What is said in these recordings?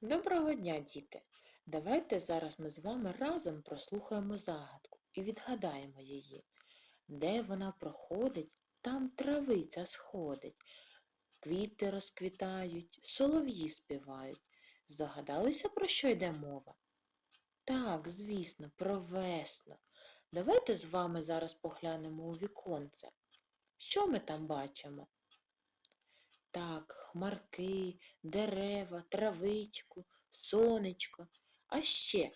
Доброго дня, діти! Давайте зараз ми з вами разом прослухаємо загадку і відгадаємо її. Де вона проходить, там травиця сходить, квіти розквітають, солов'ї співають. Здогадалися, про що йде мова? Так, звісно, про весну. Давайте з вами зараз поглянемо у віконце. Що ми там бачимо? Хмарки, дерева, травичку, сонечко. А ще,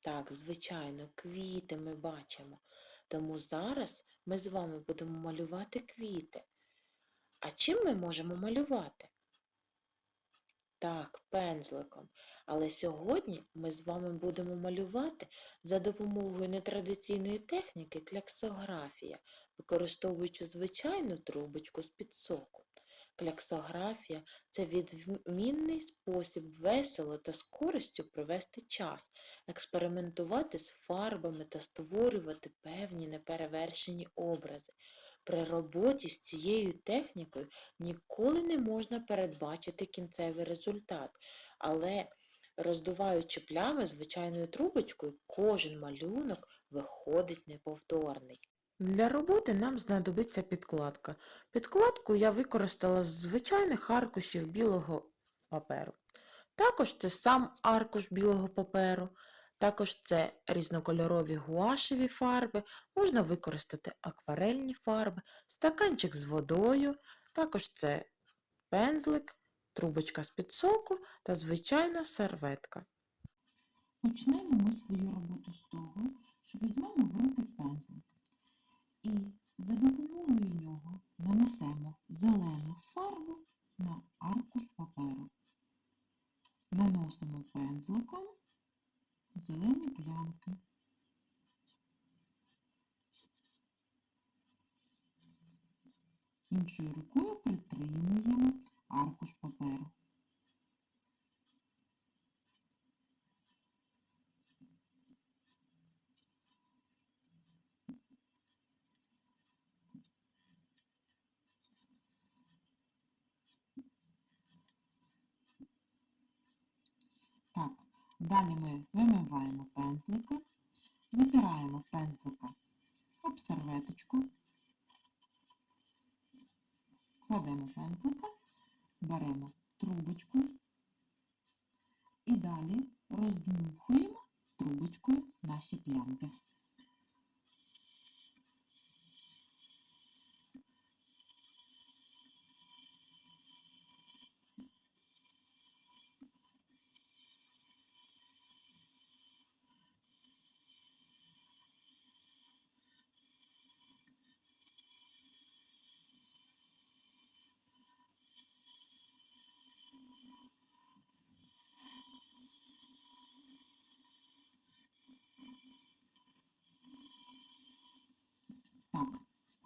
так, звичайно, квіти ми бачимо. Тому зараз ми з вами будемо малювати квіти. А чим ми можемо малювати? Так, пензликом. Але сьогодні ми з вами будемо малювати за допомогою нетрадиційної техніки кляксографія, використовуючи звичайну трубочку з-під соку. Кляксографія це відмінний спосіб весело та з користю провести час, експериментувати з фарбами та створювати певні неперевершені образи. При роботі з цією технікою ніколи не можна передбачити кінцевий результат, але роздуваючи плями звичайною трубочкою, кожен малюнок виходить неповторний. Для роботи нам знадобиться підкладка. Підкладку я використала з звичайних аркушів білого паперу. Також це сам аркуш білого паперу, також це різнокольорові гуашеві фарби, можна використати акварельні фарби, стаканчик з водою, також це пензлик, трубочка з-під соку та звичайна серветка. Почнемо ми свою роботу з того, що візьмемо в руки пензлик і за допомогою нього нанесемо зелену фарбу на аркуш паперу. Наносимо пензликом зелені плямки. Іншою рукою притримуємо аркуш паперу. Так, далі ми вимиваємо пензлика, витираємо пензлика об серветочку, кладемо пензлика, беремо трубочку і далі роздмухуємо трубочкою наші плямки.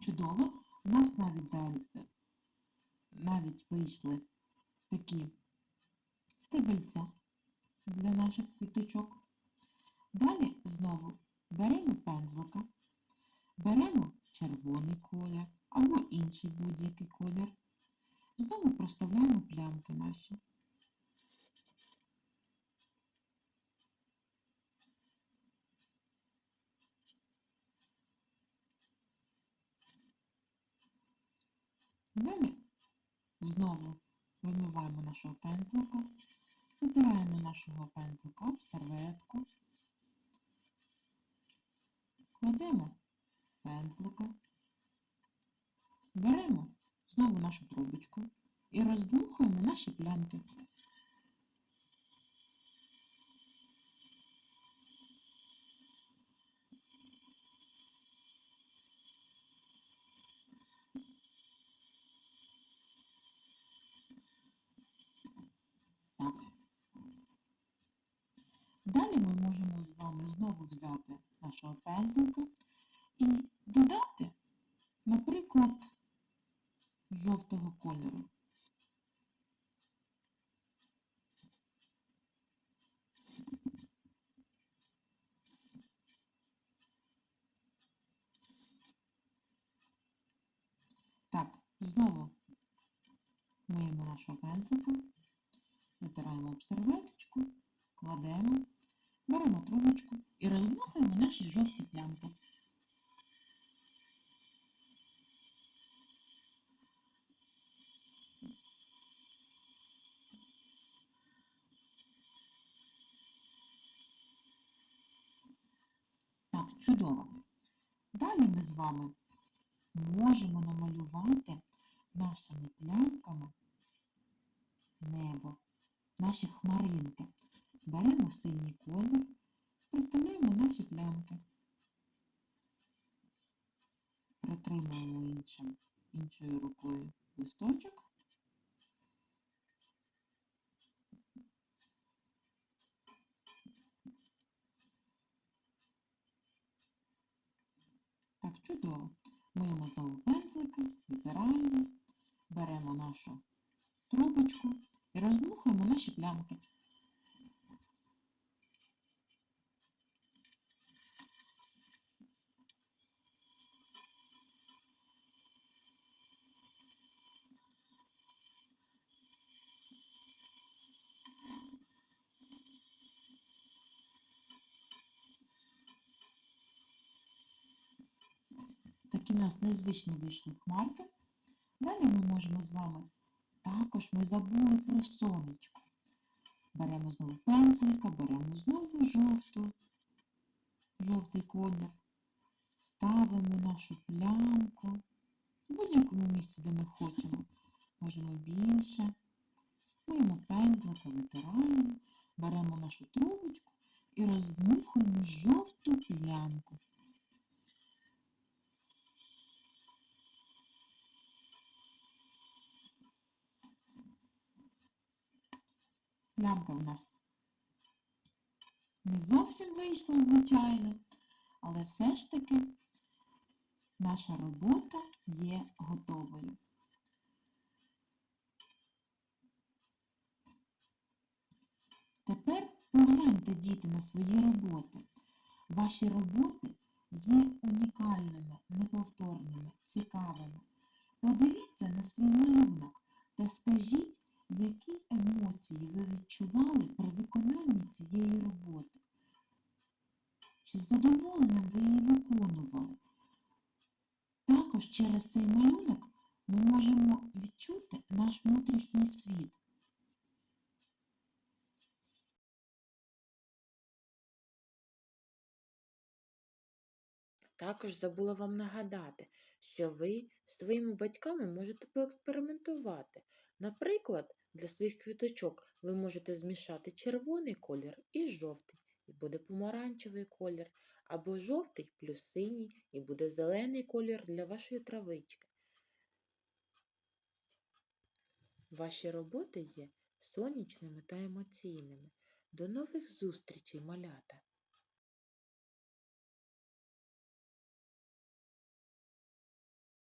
Чудово. У нас навіть е, навіть вийшли такі стебельця для наших квіточок. Далі знову беремо пензлика, беремо червоний колір або інший будь-який колір. Знову проставляємо плямки наші. Далі знову вимиваємо нашого пензлика, витираємо нашого пензлика в серветку, кладемо пензлика, беремо знову нашу трубочку і роздмухуємо наші плямки. Можемо з вами знову взяти нашого пензлика і додати, наприклад, жовтого кольору. Так, знову миємо нашого пензлика Витираємо об серветочку, кладемо, беремо трубочку і роздмухуємо наші жовті плямки. Так, чудово. Далі ми з вами можемо намалювати нашими плямками небо, наші хмаринки. Беремо синій колір, представляємо наші плямки. Притримуємо іншим, іншою рукою листочок. Так, чудово. Миємо знову пензлики, витираємо, беремо нашу трубочку і роздмухуємо наші плямки. У нас незвичні вийшли хмарки. Далі ми можемо з вами також ми забули про сонечко. Беремо знову пензлика, беремо знову жовту, жовтий колір, ставимо нашу плямку в будь-якому місці, де ми хочемо. Можемо більше. Миємо пензлика, витираємо, беремо нашу трубочку і роздмухуємо жовту плямку. Плямка в нас не зовсім вийшла, звичайно, але все ж таки наша робота є готовою. Тепер погляньте, діти, на свої роботи. Ваші роботи є унікальними, неповторними, цікавими. Подивіться на свій малюнок Також через цей малюнок ми можемо відчути наш внутрішній світ. Також забула вам нагадати, що ви своїми батьками можете поекспериментувати. Наприклад, для своїх квіточок ви можете змішати червоний колір і жовтий, і буде помаранчевий колір, або жовтий плюс синій, і буде зелений колір для вашої травички. Ваші роботи є сонячними та емоційними. До нових зустрічей, малята!